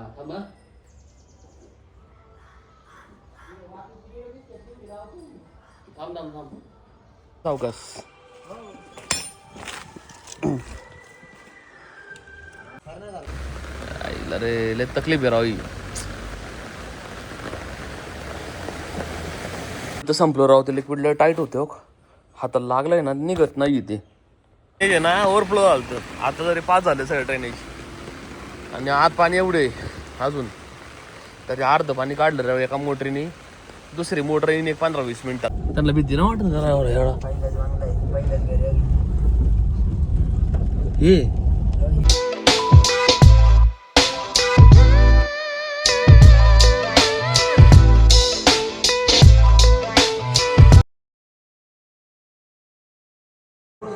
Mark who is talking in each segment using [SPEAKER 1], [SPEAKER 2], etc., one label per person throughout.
[SPEAKER 1] हा थांबा थांब थांब थांब सावकाश आईला रे लय तकलीफ आहे राव ही. इथं संपलं राव ते लिक्विड लय टाईट होते हो हाताला लागलंय ना निघत नाही ते हे आहे ना ओव्हरफ्लो झालं आता जरी पाच झाले सगळ्या ड्रेनेज आणि आत पाणी एवढे अजून. त्याचे अर्ध पाणी काढलं राव एका मोटरीने. दुसरी मोटर येईन एक पंधरा वीस मिनिटात. त्यांना भीती ना वाटत जरा एवढा एवढा
[SPEAKER 2] पहिल्याच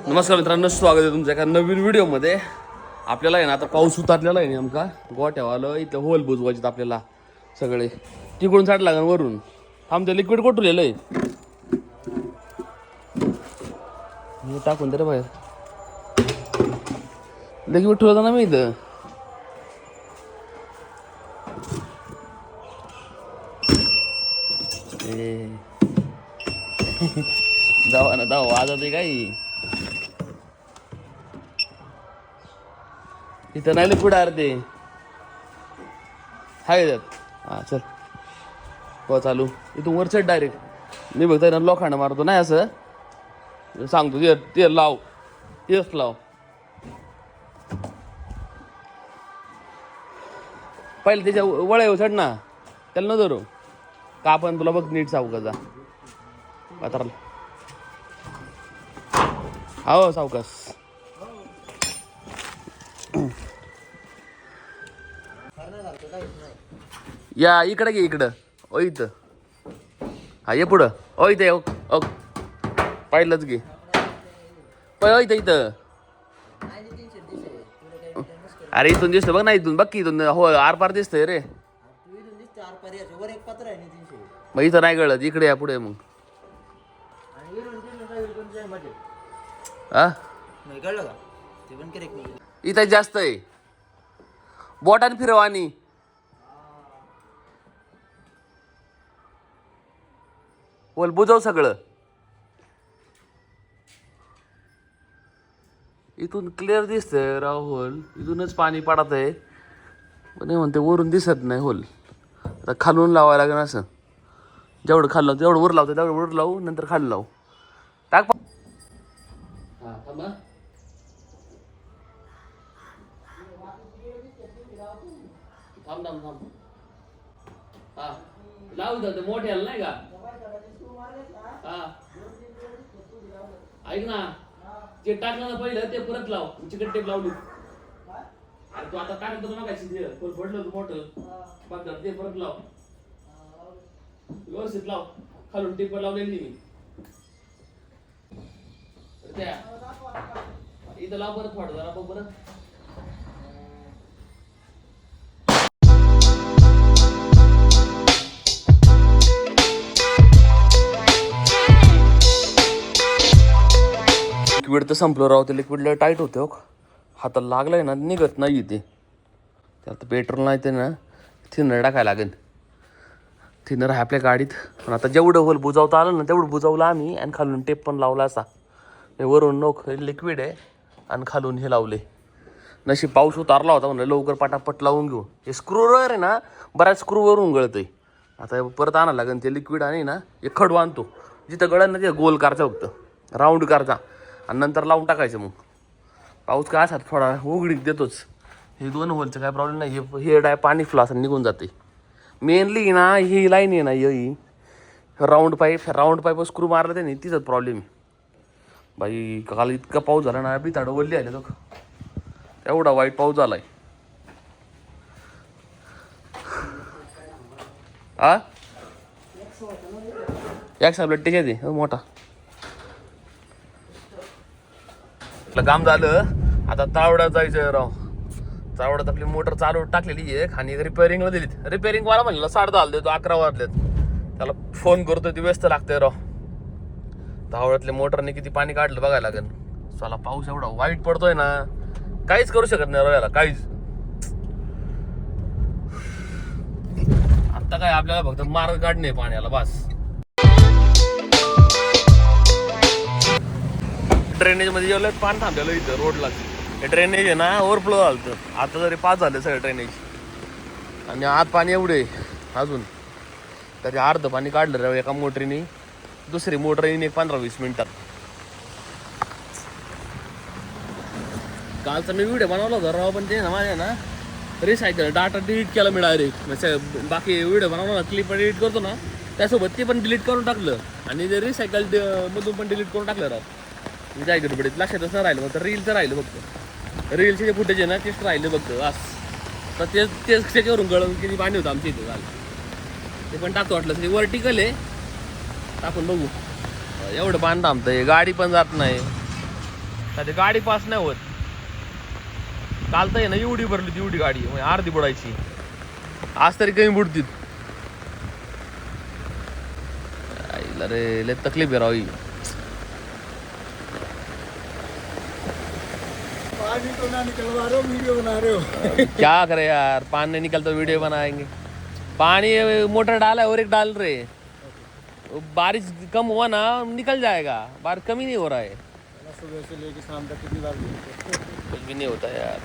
[SPEAKER 1] नमस्कार मित्रांनो स्वागत आहे तुमच्या एका नवीन व्हिडिओमध्ये. आपल्याला आहे ना आता पाऊस उतारलेला आहे नेमका. आलं इथं होल बुजवायचे आपल्याला सगळे. तिकडून साठ लागन वरून. आमचं लिक्विड कोटलेलं आहे. हे टाकून दे बाहेर. लिक्विड ठेवलं ना मी इथं. ए. जावा ना जावा वाजत आहे काही इथं नाही लिक्विड कुठं रे हाय त्यात? हा चल. हो चालू. इथून वर चढ डायरेक्ट मी बघताय ना लोखंड मारतो नाही असं? सांगतो ते ते लाव. तेच लाव. पहिले त्याच्या वळ्या चढ ना. त्याला न धरू. का आपण तुला बघ नीट सावकाचा पात्राला. हो सावकास
[SPEAKER 2] करण्यासारखं काहीच नाही
[SPEAKER 1] या इकडे घे इकडं. ओ इथं. हा ये पुढं. ओ इथं ये, ओ ओ. पाहिलंच घे. ओ इथं इथं. अरे इथून दिसतं बघ ना इथून. बघ की इथून. हो आर पार दिसतंय रे. मग इथं नाही कळत. इकडे या पुढे मग. हा? इथं जास्त आहे. बोटाने फिरव आणि. बोल बुजव सगळं. इथून क्लिअर दिसतंय राव होल. इथूनच पाणी पडत आहे पण हे म्हणते वरून दिसत नाही होल. आता खालून लावावं लागेल असं. जेवढं खाल्लं लावतं तेवढं वर लावतं तेवढं वर लावू नंतर खाली लावू. टाक हां थांब. थांब थांब हां. लावू मोठ्याला नाही का? ऐक ना ते टाकलं ना पहिलं ते परत लाव. चिकट टेप लावली. अरे तू आता टाकत होतो ना काय पण पडलं तू मोठं. पद्धत ते परत लाव. व्यवस्थित लाव. खालून टिप लावलेली मी. इथं लाव परत फाट जरा बघ बरं. लिक्विड तर संपलं राव ते लिक्विडला टाईट होते हो. हाताला आहे ना निघत नाही ते. त्यात आता पेट्रोल नाही ते ना. थिनर टाकायला लागेल. थिनर आहे आपल्या गाडीत. पण आता जेवढं होल बुजावता आलं ना तेवढं बुजावलं आम्ही आणि खालून टेप पण लावला असा. हे वरून नोक लिक्विड आहे आणि खालून हे लावले. नशी पाऊस उतारला होता म्हणलं लवकर पटापट लावून घेऊ. हे स्क्रूवर आहे ना बऱ्याच स्क्रूवरून आहे आता परत आणायला लागेल ते लिक्विड आणि ना एक खडू आणतो. जिथं गळण ना ते गोल कारचा फक्त. राऊंड कारचा. आणि नंतर लावून टाकायचं मग. पाऊस काय असा थोडा उघडीक देतोच. हे दोन होलचं काय प्रॉब्लेम नाही हे हे डाय पाणी फ्लास निघून जाते मेनली ना ही लाईन आहे ना ही round pipe round pipe screw मारला त्याने तिचाच प्रॉब्लेम आहे. बाई काल इतका पाऊस झाला ना बी झाडं वल्ली आले तो एवढा वाईट पाऊस झालाय. आ? एक साबलेट टिकायचे मोठा आपलं काम झालं. आता तावड्यात जायचं राव. तावड्यात आपली मोटर चालू टाकलेली आहे आणि रिपेअरिंगला दिलीत. रिपेअरिंग वाला म्हणलं साडे दहा देतो अकरा वाजलेत. त्याला फोन करतो ती व्यस्त लागते राव. धावड्यातल्या मोटरने किती पाणी काढलं बघायला लागेल. चला पाऊस एवढा वाईट पडतोय ना. काहीच करू शकत नाही रव्याला याला काहीच. आता काय आपल्याला फक्त मार्ग काढणे पाण्याला बस. ड्रेनेजमध्ये जेवलं पाणी थांबलेलं इथं रोडला. हे ड्रेनेज आहे ना ओव्हरफ्लो झालं आता जरी पाच झाले सगळं ड्रेनेज आणि आत पाणी एवढे अजून. तरी अर्ध पाणी काढलं रे एका मोटरीने. दुसरी मोटर येईन एक पंधरा वीस मिनिटात. कालचा मी व्हिडिओ बनवला होता राव पण ते ना माझ्या ना रिसायकल डाटा डिलीट केला मी डायरेक्ट म्हणजे बाकी व्हिडिओ बनवला ना क्लिप डिलीट करतो ना त्यासोबत ते पण डिलीट करून टाकलं. आणि ते रिसायकल मधून पण डिलीट करून टाकलं राव. मी काय गडबडीत लक्षातच नाही राहिलं फक्त रीलचं राहिलं फक्त. रीलचे जे फुटेज आहे ना तेच राहिलं फक्त बस. तर तेच तेच त्याच्यावरून गळून किती पाणी होतं आमच्या इथे झालं. ते पण टाकतो वाटलं ते वर्टिकल आहे. टाकून बघू. एवढं पाणी थांबतंय गाडी पण जात नाही. का ते गाडी पास नाही होत. काल तर आहे ना एवढी भरली होती एवढी गाडी म्हणजे अर्धी बुडायची. आज तरी कमी बुडतील रे लय तकलीफ आहे राव
[SPEAKER 3] पानी तो ना निकलवा रहे हो वीडियो बना रहे हो
[SPEAKER 1] क्या करे यार, पानी नहीं निकल तो वीडियो बनाएँगे। पानी, मोटर डाला है, और एक डाल रहे। बारिश कम हुआ ना, निकल जाएगा। बारिश कम ही नहीं हो रहा है।
[SPEAKER 3] सुबह से लेके शाम तक कितनी बार
[SPEAKER 1] कुछ भी नहीं होता यार।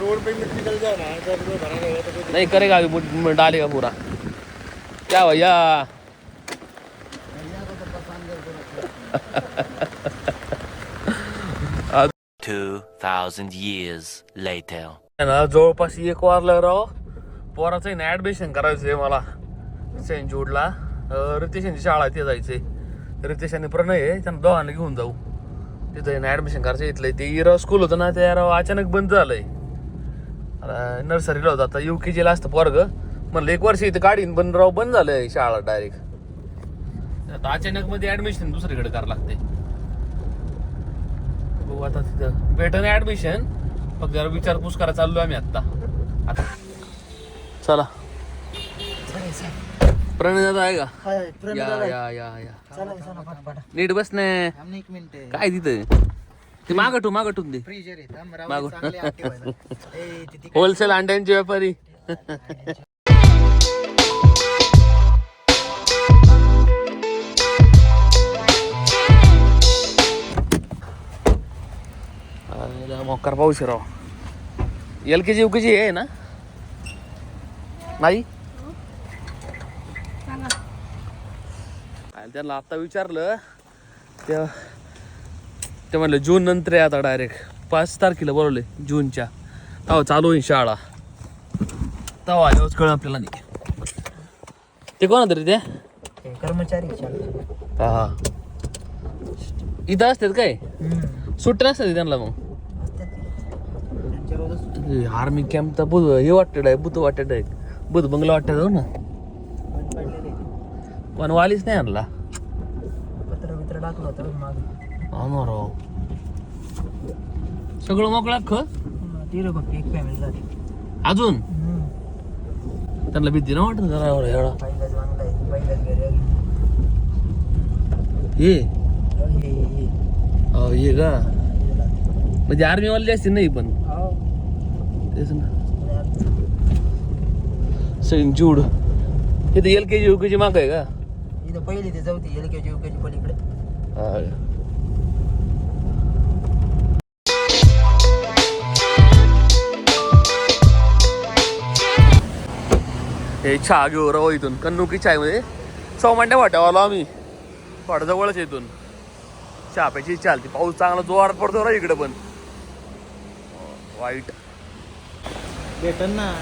[SPEAKER 3] रोड पे मिट्टी निकल जाए ना रोड भरा रहेगा तो
[SPEAKER 1] नहीं करेगा, अभी डालेगा पूरा। क्या भैया?
[SPEAKER 4] भैया को तो पसंद 2000 years later.
[SPEAKER 1] ना जवळपास एक वारला राव. पोराचं आहे ना ॲडमिशन करायचंय मला. सेंट जूडला रितेशांची शाळा ते जायचंय. रितेशाने प्रणय आहे त्यांना दोघांना घेऊन जाऊ. तिथं ना ॲडमिशन करायचं इथलं ते इराव स्कूल होतं ना ते राव अचानक बंद झालंय. नर्सरीला होतं आता. यू के जीला असतं पोरग. म्हणलं एक वर्ष इथं काढीन बंद राव बंद झालंय शाळा डायरेक्ट आता अचानक मध्ये ॲडमिशन दुसरीकडे करावं लागते बघू आता तिथं. भेटन ऍडमिशन फक्त जरा विचारपूस करायला चाललो आम्ही आता आता. चला. प्रणय दादा आहे का? या या या या.
[SPEAKER 2] चला चला पटपट.
[SPEAKER 1] नीट बस ने. काय तिथं? ते मागटू मागटून दे. होलसेल अंड्यांचे व्यापारी. आईला मोकार पाऊस आहे राव L K G U K जी आहे ना? नाही? त्यांना आता विचारलं ते ते म्हणलं जून नंतर आहे आता डायरेक्ट पाच तारखेला बोलवले जूनच्या. तेव्हा चालू होईल शाळा. तेव्हा आल्यावरच कळ आपल्याला नाही. ते कोण तरी ते?
[SPEAKER 2] ते कर्मचारी.
[SPEAKER 1] हा हा. इथं असतात काय. सुट्ट्या नसतात त्यांना मग?
[SPEAKER 2] असतात. हे
[SPEAKER 1] आर्मी कॅम्प तर बुध हे वाटत आहे बुध वाटत आहे बुध बंगला वाटत जाऊ ना. पण वालीच नाही आणला.
[SPEAKER 2] पत्र बित्र टाकलं होतं मागं.
[SPEAKER 1] राव सगळं मोकळा ख
[SPEAKER 2] फक्त एक फॅमिली झाली
[SPEAKER 1] अजून? त्यांना भीती ना वाटत जरा एवढा एवढा.
[SPEAKER 2] ये. ये
[SPEAKER 1] हे
[SPEAKER 2] हो,
[SPEAKER 1] का? म्हणजे आर्मीवाले असतील नाही पण. तेच ना. Saint Jude. इथं L K G U K G माग आहे का?
[SPEAKER 2] इथं पहिली ते चौथी L K G U K जी पलीकडे.
[SPEAKER 1] हा. हे चहा घेऊ राव इथून. कन्नुकी चायमध्ये चौमांड्या वाट्यावर आलो आम्ही. वाड्याजवळच इथून. चहा प्यायची आली. पाऊस चांगला जोरात पडतो रा इकडे पण. वाईट.
[SPEAKER 2] भेटन ना.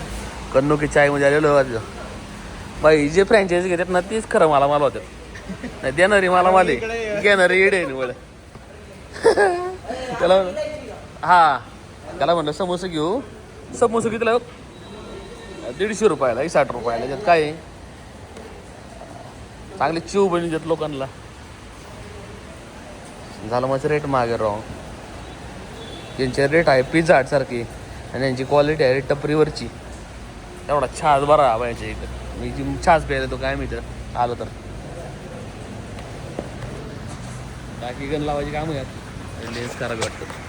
[SPEAKER 1] कन्नुकी चायमध्ये आलेलो आज. बाई जे फ्रँचायझी घेतात ना तीच खरं मला मला होत्यात. नाही देणारी मला माले घेणारी येडे निवड. त्याला हा. त्याला म्हणलं समोसा घेऊ. समोसा कितीला दीडशे रुपयाला साठ रुपयाला त्यात काय? चांगले चिव बनी देत लोकांना. झालं माझं रेट मागे राव. यांचे रेट आहे पिझ्झा सारखी आणि यांची क्वालिटी आहे टपरीवरची. एवढा छास बरा पाहिजे इथं. मी जी छास प्यायला तो काय मी आलो तर. बाकी गण लावायची काम यात लेस करावी वाटतं.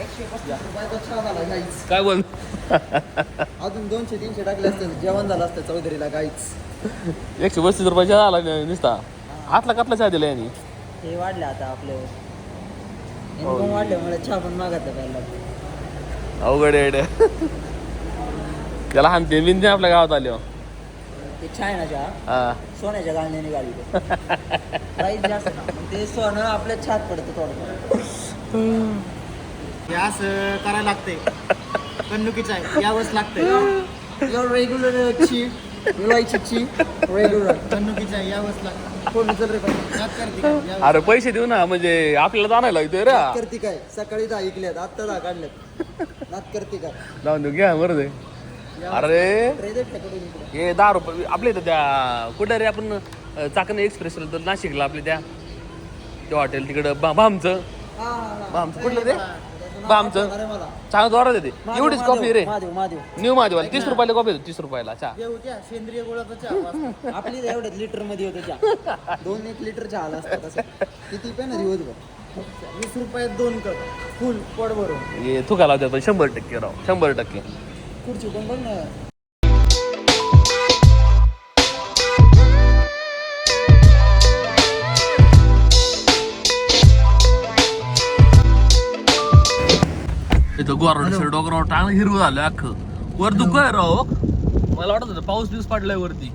[SPEAKER 2] रुपयाचा चहा
[SPEAKER 1] काय बोल?
[SPEAKER 2] अजून दोनशे तीनशे टाकले असते जेवण झालं असतं चौधरीला गाईच
[SPEAKER 1] एकशे पस्तीस रुपयाच्या आला नुसता? हातला कातला चहा दिला यांनी?
[SPEAKER 2] हे वाढले आता आपले. इन्कम वाढल्यामुळे चहा पण मागत
[SPEAKER 1] अवघड आहे त्याला हानते बिनते आपल्या गावात आले.
[SPEAKER 2] ते
[SPEAKER 1] हा.
[SPEAKER 2] सोन्याच्या गाळण्याने गाडी प्राईस जास्त ते सोनं आपल्या छात पडतं थोडं
[SPEAKER 3] हे असं करायला लागते कन्नुकीचं आहे. यावंच लागतंय
[SPEAKER 2] रेग्युलर ची विलायची ची रेग्युलर
[SPEAKER 3] कन्नुकीचं आहे यावंच लागतं
[SPEAKER 2] कोण उचल रे पण
[SPEAKER 3] यात करते का? यावंच.
[SPEAKER 1] अरे पैसे देऊ ना म्हणजे आपल्याला जाणायला लागतोय रे.
[SPEAKER 2] करते काय? सकाळी दहा ऐकल्यात आत्ता दहा काढल्यात. नात करते काय
[SPEAKER 1] जाऊन देऊ घ्या बरं ते अरे.
[SPEAKER 2] ट्रे दे फेकून इकडे.
[SPEAKER 1] हे दहा रुपये आपल्या इथं त्या कुठं रे आपण अं, चाकण एक्सप्रेस तर नाशिकला आपल्या त्या. त्या हॉटेल तिकडं बा भामचं.
[SPEAKER 2] हा, हा, हा.
[SPEAKER 1] भामचं कुठलं रे?
[SPEAKER 2] मला.
[SPEAKER 1] चांगलं जोरात येते. एवढीच कॉफी रे.
[SPEAKER 2] महादेव महादेव
[SPEAKER 1] न्यू तीस रुपयाला कॉफी येतो तीस रुपयाला. चहा
[SPEAKER 3] होत्या सेंद्रिय गुळाचा चहा.
[SPEAKER 2] आपली एवढ्यात लिटरमध्ये होतं चहा. दोन एक लिटर चहा आला असता तसं. किती पे ना दिवसभर?
[SPEAKER 3] वीस रुपयात दोन कप. फुल पोट भरून.
[SPEAKER 1] हे थुका लावतात पण शंभर टक्के राव. शंभर टक्के.
[SPEAKER 2] खुर्ची पण बघ ना
[SPEAKER 1] इथं गोराड सर डोंगरावर टांगलं हिरवं झालं अख्खं. वर धुकं आहे राव. मला वाटत होतं पाऊस दिवस पडलाय वरती.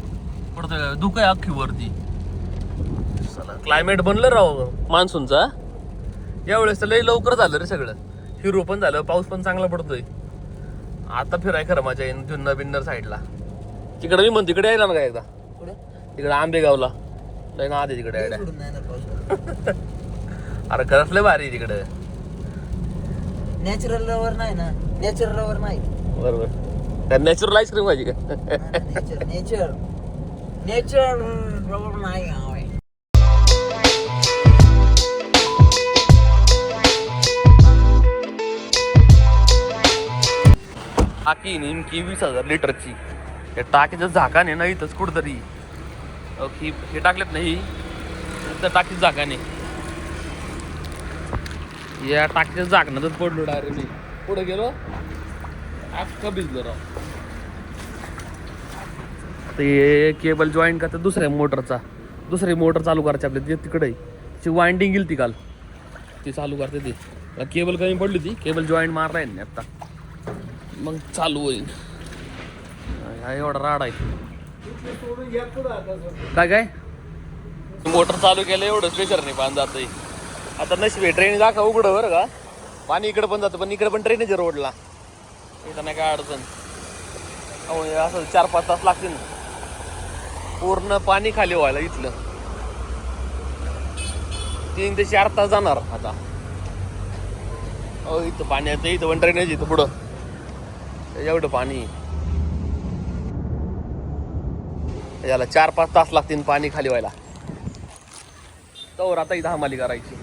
[SPEAKER 1] पडतोय धुकं आहे अख्खी वरती. क्लायमेट बनलं राव मान्सूनचा यावेळेस तर लई लवकर झालं रे सगळं. हिरो पण झालं पाऊस पण चांगला पडतोय. आता फिराय खरं माझ्या जुन्नर बिन्नर साईडला. तिकडे मी म्हणतो तिकडे यायला ना काय एकदा? तिकडे आंबेगावला. लय ना आधी तिकडे
[SPEAKER 2] नाही
[SPEAKER 1] अरे खरंच लय भारी तिकडे.
[SPEAKER 2] नॅचरल लवर नाही ना. नॅचरल लवर नाही.
[SPEAKER 1] बरोबर. तर नॅचरल आईस्क्रीम पाहिजे का?
[SPEAKER 2] नेचर नेचर नेचर लवर नाही हवंय.
[SPEAKER 1] टाकी नेमकी वीस हजार लिटरची. या टाकीचं झाकान आहे ना इथंच कुठतरी. ही टाकलेत नाही इथं टाकीचं झाकान. या टाकीच्या झाकणातच पडलो डायरेक्ट मी. पुढे गेलो? अख्खा भिजलो राव. ते केबल जॉईन करतात दुसऱ्या मोटरचा. दुसरी मोटर चालू करायची आपल्या ते तिकडे. ती वाइंडिंग गेली ती काल. ती चालू करते ती. केबल कमी पडली ती. केबल जॉईंट मारला आहे आता. मग चालू होईल. हा एवढा राड आहे. काय काय? मोटर चालू केलं एवढं प्रेशर नाही पाणी जात आता नशिबे ट्रेन दाखवा उघडं बरं का? पाणी इकडं पण जातं पण इकडं पण ट्रेनच रोडला इथं नाही काय अडचण. अहो असं चार पाच तास लागतील. पूर्ण पाणी खाली व्हायला इथलं. तीन ते चार तास जाणार आता. अहो इथं पाणी येतं इथं पण ट्रेनच इथं पुढं. एवढं पाणी. याला चार पाच तास लागतील पाणी खाली व्हायला. तर आता इथं हमाली करायची.